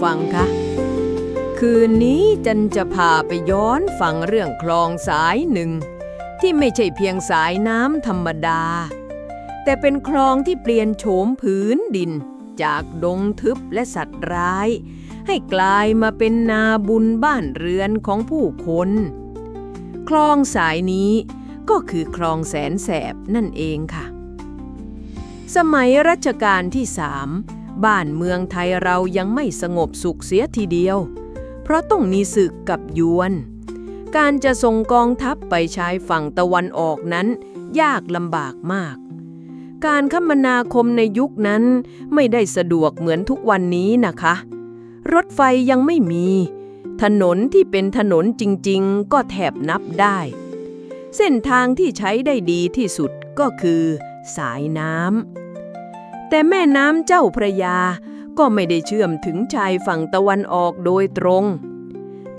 ฟังคะ คืนนี้จันจะพาไปย้อนฟังเรื่องคลองสายหนึ่ง ที่ไม่ใช่เพียงสายน้ำธรรมดา แต่เป็นคลองที่เปลี่ยนโฉมผืนดิน จากดงทึบและสัตว์ร้าย ให้กลายมาเป็นนาบุญบ้านเรือนของผู้คน คลองสายนี้ก็คือคลองแสนแสบนั่นเองค่ะ สมัยรัชกาลที่สาม บ้านเมืองไทยเรายังไม่สงบสุขเสียทีเดียว เพราะต้องมีศึกกับยวน การจะส่งกองทัพไปชายฝั่งตะวันออกนั้น ยากลำบากมาก การคมนาคมในยุคนั้นไม่ได้สะดวกเหมือนทุกวันนี้นะคะ รถไฟยังไม่มี ถนนที่เป็นถนนจริงๆ ก็แทบนับได้ เส้นทางที่ใช้ได้ดีที่สุดก็คือ สายน้ำ แต่แม่น้ำเจ้าพระยา ก็ไม่ได้เชื่อมถึงชายฝั่งตะวันออกโดยตรง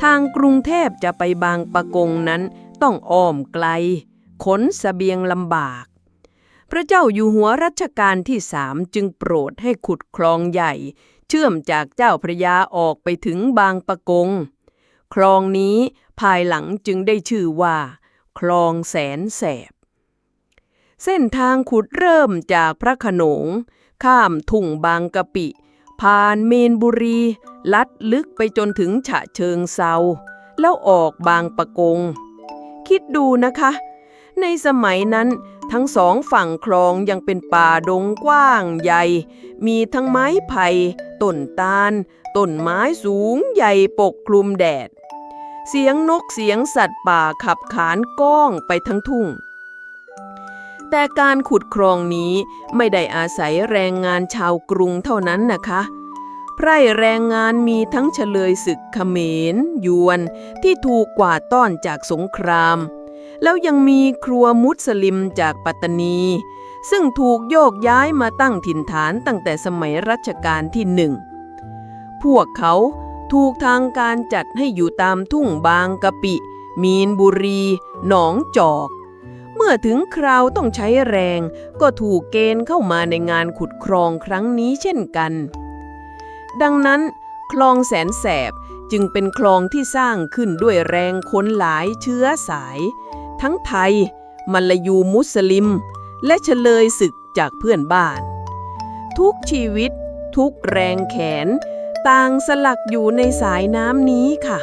ทางกรุงเทพจะไปบางปะกงนั้นต้องอ้อมไกล ขนสเสบียงลำบาก พระเจ้าอยู่หัวรัชกาลที่สามจึงโปรดให้ขุดคลองใหญ่ เชื่อมจากเจ้าพระยาออกไปถึงบางปะกง คลองนี้ภายหลังจึงได้ชื่อว่า คลองแสนแสบเส้นทางขุดเริ่มจากพระขนง ข้ามทุ่งบางกะปิ ผ่านเมนบุรี ลัดลึกไปจนถึงฉะเชิงเซา แล้วออกบางปะกง คิดดูนะคะ ในสมัยนั้นทั้งสองฝั่งคลองยังเป็นป่าดงกว้างใหญ่ มีทั้งไม้ไผ่ต้นตาลต้นไม้สูงใหญ่ปกคลุมแดด เสียงนกเสียงสัตว์ป่าขับขานก้องไปทั้งทุ่ง แต่การขุดคลองนี้ไม่ได้อาศัยแรงงานชาวกรุงเท่านั้นนะคะไพร่แรงงานมีทั้งเฉลยศึกเขมร ยวน ที่ถูกกวาดต้อนจากสงคราม แล้วยังมีครัวมุสลิมจากปัตตานี ซึ่งถูกโยกย้ายมาตั้งถิ่นฐานตั้งแต่สมัยรัชกาลที่หนึ่ง พวกเขาถูกทางการจัดให้อยู่ตามทุ่งบางกะปิ มีนบุรี หนองจอก เมื่อถึงคราวต้องใช้แรง ก็ถูกเกณฑ์เข้ามาในงานขุดคลองครั้งนี้เช่นกัน ดังนั้น คลองแสนแสบจึงเป็นคลองที่สร้างขึ้นด้วยแรงคนหลายเชื้อสาย ทั้งไทย มัลยูมุสลิม และเฉลยศึกจากเพื่อนบ้าน ทุกชีวิต ทุกแรงแขน ต่างสลักอยู่ในสายน้ำนี้ค่ะ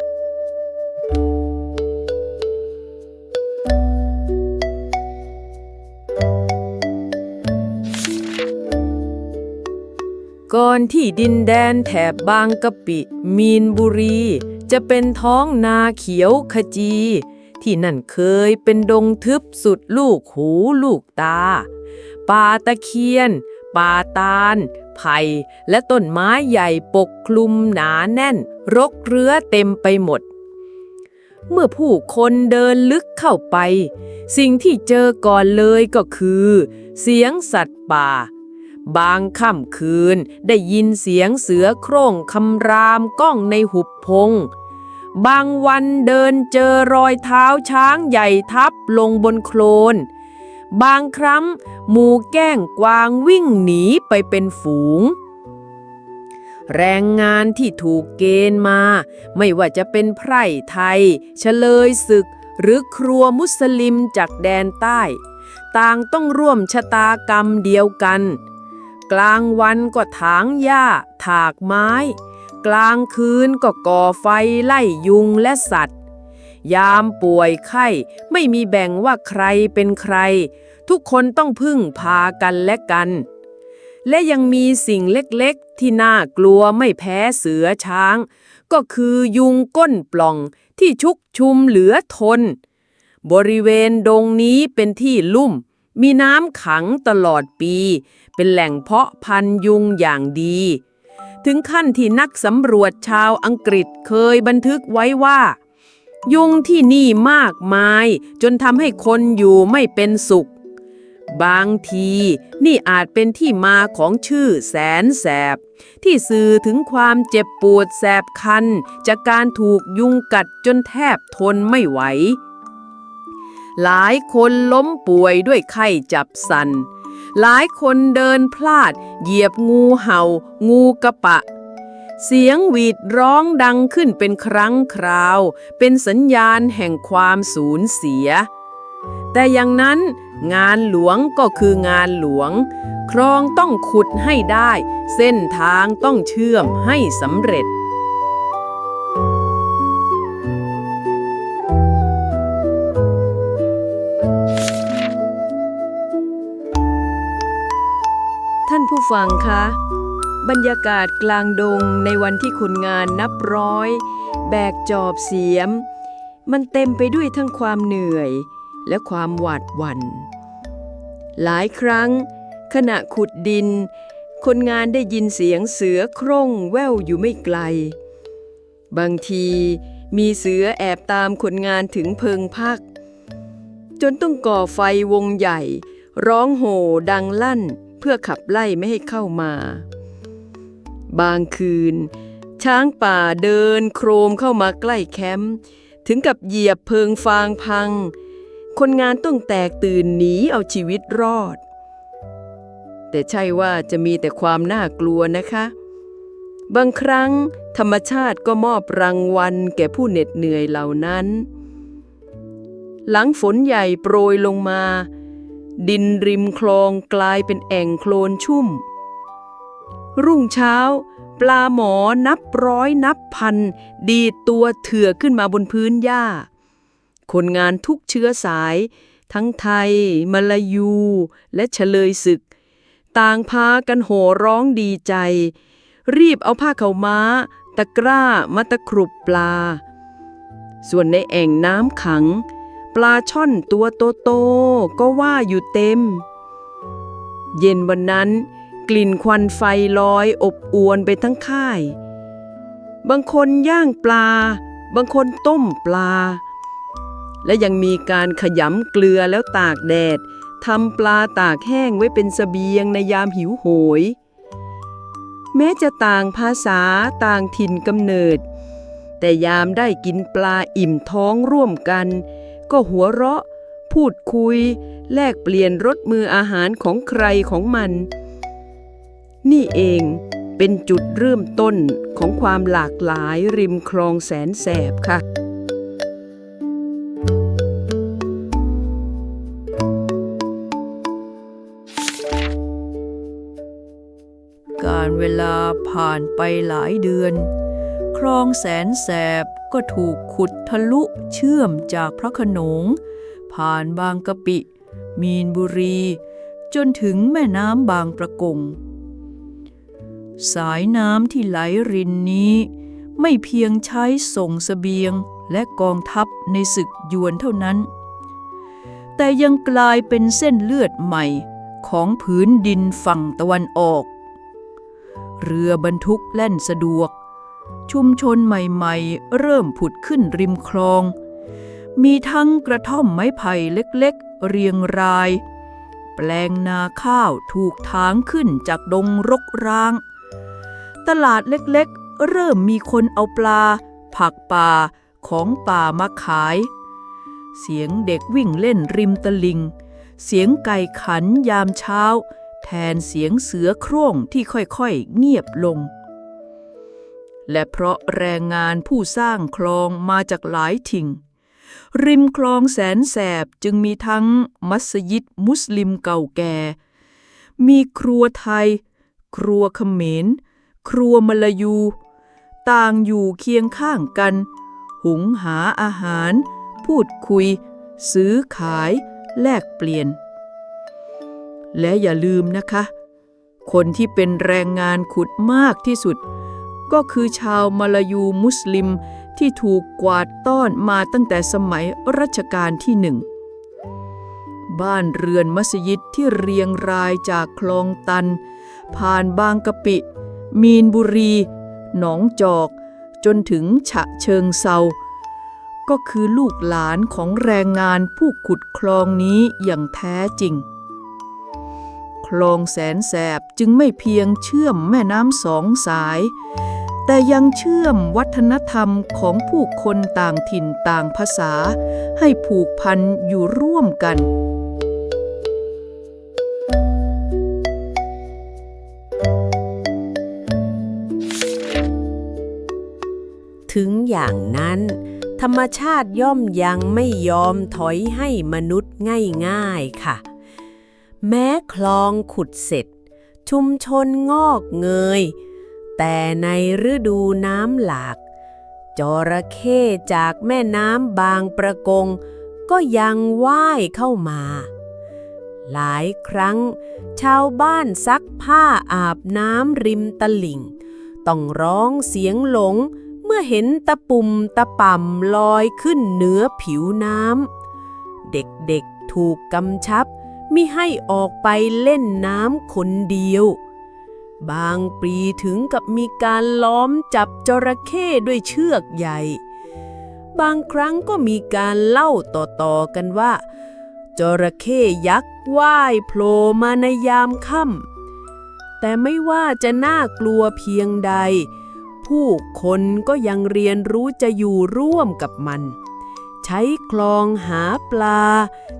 ก่อนที่ดินแดนแถบบางกะปิ มีนบุรี จะเป็นท้องนาเขียวขจี ที่นั่นเคยเป็นดงทึบสุดลูกหูลูกตา ป่าตะเคียน ป่าตาล ไผ่ และต้นไม้ใหญ่ปกคลุมหนาแน่น รกเรื้อเต็มไปหมด เมื่อผู้คนเดินลึกเข้าไป สิ่งที่เจอก่อนเลยก็คือ เสียงสัตว์ป่า บางค่ำคืนได้ยินเสียงเสือโคร่งคำรามก้องในหุบพง บางวันเดินเจอรอยเท้าช้างใหญ่ทับลงบนโคลน บางครั้งหมูแก้งกวางวิ่งหนีไปเป็นฝูง แรงงานที่ถูกเกณฑ์มา ไม่ว่าจะเป็นไพร่ไทยเฉลยศึก หรือครัวมุสลิมจากแดนใต้ ต่างต้องร่วมชะตากรรมเดียวกัน กลางวันก็ถางหญ้า ถากไม้ กลางคืนก็ก่อไฟไล่ยุงและสัตว์ ยามป่วยไข้ไม่มีแบ่งว่าใครเป็นใคร ทุกคนต้องพึ่งพากันและกัน และยังมีสิ่งเล็กๆ ที่น่ากลัวไม่แพ้เสือช้าง ก็คือยุงก้นปล่องที่ชุกชุมเหลือทน บริเวณดงนี้เป็นที่ลุ่ม มีน้ำขังตลอดปี เป็นแหล่งเพาะพันยุงอย่างดี ถึงขั้นที่นักสำรวจชาวอังกฤษเคยบันทึกไว้ว่า ยุงที่นี่มากมาย จนทำให้คนอยู่ไม่เป็นสุข บางทีนี่อาจเป็นที่มาของชื่อแสนแสบ ที่สื่อถึงความเจ็บปวดแสบคัน จากการถูกยุงกัดจนแทบทนไม่ไหว หลายคนล้มป่วยด้วยไข้จับสัน หลายคนเดินพลาด เหยียบงูเห่า งูกระปะ เสียงหวีดร้องดังขึ้นเป็นครั้งคราว เป็นสัญญาณแห่งความสูญเสีย แต่อย่างนั้นงานหลวงก็คืองานหลวงคลองต้องขุดให้ได้ เส้นทางต้องเชื่อมให้สำเร็จ ผู้ฟังคะ บรรยากาศกลางดงในวันที่คนงานนับร้อย แบกจอบเสียม มันเต็มไปด้วยทั้งความเหนื่อย และความหวาดหวัน่น หลายครั้ง ขณะขุดดิน คนงานได้ยินเสียงเสือโคร่งแว่วอยู่ไม่ไกล บางทีมีเสือแอบตามคนงานถึงเพิงพัก จนต้องก่อไฟวงใหญ่ ร้องโห่ดังลั่น เพื่อขับไล่ไม่ให้เข้ามา บางคืน ช้างป่าเดินโครมเข้ามาใกล้แคมป์ถึงกับเหยียบเพิงฟางพัง คนงานต้องแตกตื่นหนีเอาชีวิตรอด แต่ใช่ว่าจะมีแต่ความน่ากลัวนะคะ บางครั้งธรรมชาติก็มอบรางวัลแก่ผู้เหน็ดเหนื่อยเหล่านั้น หลังฝนใหญ่โปรยลงมา ดินริมคลองกลายเป็นแอ่งโคลนชุ่ม รุ่งเช้า ปลาหมอนับร้อยนับพัน ดีดตัวเถื่อขึ้นมาบนพื้นหญ้า คนงานทุกเชื้อสาย ทั้งไทย มลายู และเฉลยศึก ต่างพากันโห่ร้องดีใจ รีบเอาผ้าเขาม้า ตะกร้ามาตะครุบปลา ส่วนในแอ่งน้ำขัง ปลาช่อนตัวโตๆก็ว่าอยู่เต็ม เย็นวันนั้น กลิ่นควันไฟลอยอบอวนไปทั้งค่าย บางคนย่างปลา บางคนต้มปลา และยังมีการขยำเกลือแล้วตากแดดทำปลาตากแห้งไว้เป็นสเสบียงในยามหิวโหย แม้จะต่างภาษาต่างถิ่นกำเนิด แต่ยามได้กินปลาอิ่มท้องร่วมกัน ก็หัวเราะ พูดคุย แลกเปลี่ยนรสมืออาหารของใครของมัน นี่เองเป็นจุดเริ่มต้นของความหลากหลายริมคลองแสนแสบค่ะการเวลาผ่านไปหลายเดือน ลองแสนแสบก็ถูกขุดทะลุเชื่อมจากพระขนง ผ่านบางกะปิ มีนบุรี จนถึงแม่น้ำบางประกง สายน้ำที่ไหลรินนี้ ไม่เพียงใช้ส่งสเสบียงและกองทัพในศึกยวนเท่านั้น แต่ยังกลายเป็นเส้นเลือดใหม่ของผืนดินฝั่งตะวันออก เรือบรรทุกแล่นสะดวก ชุมชนใหม่ๆ เริ่มผุดขึ้นริมคลอง มีทั้งกระท่อมไม้ไผ่เล็กๆ เรียงราย แปลงนาข้าวถูกทางขึ้นจากดงรกร้าง ตลาดเล็กๆ เริ่มมีคนเอาปลา ผักป่าของป่ามาขาย เสียงเด็กวิ่งเล่นริมตลิง เสียงไก่ขันยามเช้า แทนเสียงเสือโคร่งที่ค่อยๆ เงียบลง และเพราะแรงงานผู้สร้างคลองมาจากหลายถิ่ง ริมคลองแสนแสบจึงมีทั้งมัสยิดมุสลิมเก่าแก่ มีครัวไทย ครัวเขมร ครัวมลายู ต่างอยู่เคียงข้างกัน หุงหาอาหาร พูดคุย ซื้อขาย แลกเปลี่ยน และอย่าลืมนะคะ คนที่เป็นแรงงานขุดมากที่สุด ก็คือชาวมาลายูมุสลิมที่ถูกกวาดต้อนมาตั้งแต่สมัยรัชกาลที่หนึ่ง บ้านเรือนมัสยิดที่เรียงรายจากคลองตัน ผ่านบางกะปิ มีนบุรี หนองจอก จนถึงฉะเชิงเซา ก็คือลูกหลานของแรงงานผู้ขุดคลองนี้อย่างแท้จริง คลองแสนแสบจึงไม่เพียงเชื่อมแม่น้ำสองสาย แต่ยังเชื่อมวัฒนธรรมของผู้คนต่างถิ่นต่างภาษา ให้ผูกพันอยู่ร่วมกันคอย่างนั้น ธรรมชาติย่อมยังไม่ยอมถอยให้มนุษย์ง่ายๆค่ะ แม้คลองขุดเสร็จ ชุมชนงอกเงย แต่ในฤดูน้ำหลากจระเข้จากแม่น้ำบางประกง ก็ยังว่ายเข้ามา หลายครั้ง ชาวบ้านซักผ้าอาบน้ำริมตลิ่ง ต้องร้องเสียงหลงเมื่อเห็นตะปุ่มตะป่ำลอยขึ้นเหนือผิวน้ำ เด็กๆถูกกำชับมิให้ออกไปเล่นน้ำคนเดียว บางปีถึงกับมีการล้อมจับจระเข้ด้วยเชือกใหญ่ บางครั้งก็มีการเล่าต่อๆกันว่า จระเข้ยักษ์ว่ายโผล่มาในยามค่ำแต่ไม่ว่าจะน่ากลัวเพียงใด ผู้คนก็ยังเรียนรู้จะอยู่ร่วมกับมัน ใช้คลองหาปลา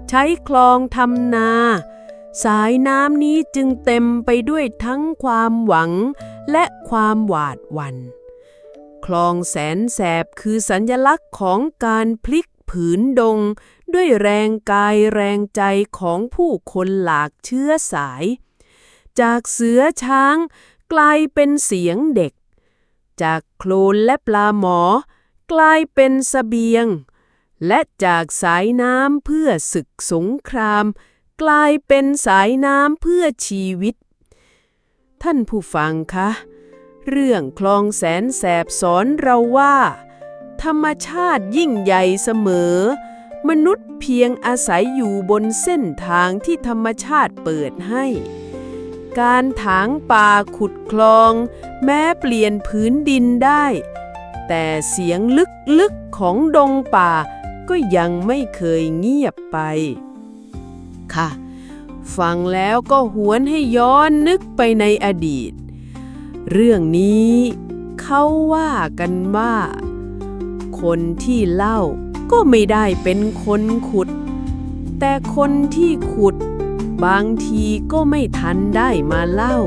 ใช้คลองทำนา สายน้ำนี้จึงเต็มไปด้วยทั้งความหวังและความหวาดหวัน่น คลองแสนแสบคือสัญลักษณ์ของการพลิกผืนดง ด้วยแรงกายแรงใจของผู้คนหลากเชื้อสาย จากเสือช้างกลายเป็นเสียงเด็ก จากโคลนและปลาหมอ กลายเป็นสเสบียง และจากสายน้ำเพื่อศึกสงคราม กลายเป็นสายน้ำเพื่อชีวิต ท่านผู้ฟังคะ เรื่องคลองแสนแสบสอนเราว่า ธรรมชาติยิ่งใหญ่เสมอ มนุษย์เพียงอาศัยอยู่บนเส้นทางที่ธรรมชาติเปิดให้ การถางป่าขุดคลอง แม้เปลี่ยนพื้นดินได้ แต่เสียงลึกๆของดงป่าก็ยังไม่เคยเงียบไป ค่ะ ฟังแล้วก็หวนให้ย้อนนึกไปในอดีต เรื่องนี้เขาว่ากันว่า คนที่เล่าก็ไม่ได้เป็นคนขุด แต่คนที่ขุด บางทีก็ไม่ทันได้มาเล่า